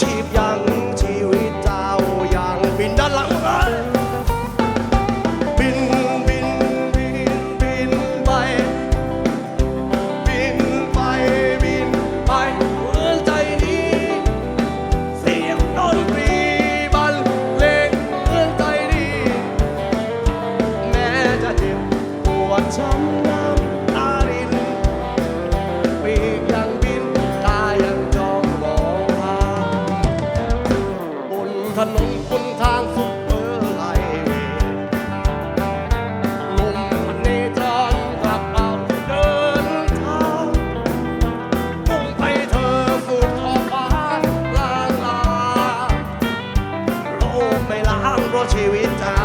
ชีพยังชีวิตเจ้ายังบินด้านหลังมาบินบินบินบินไป บินไปบินไปเหมือนใจนี้ เสียงดนตรีบรรเลงเหมือนใจนี้ แม้จะเจ็บปวดช้ำน้ำ ชีวิตเจา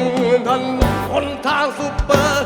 นทันคนทางซุปเปอร์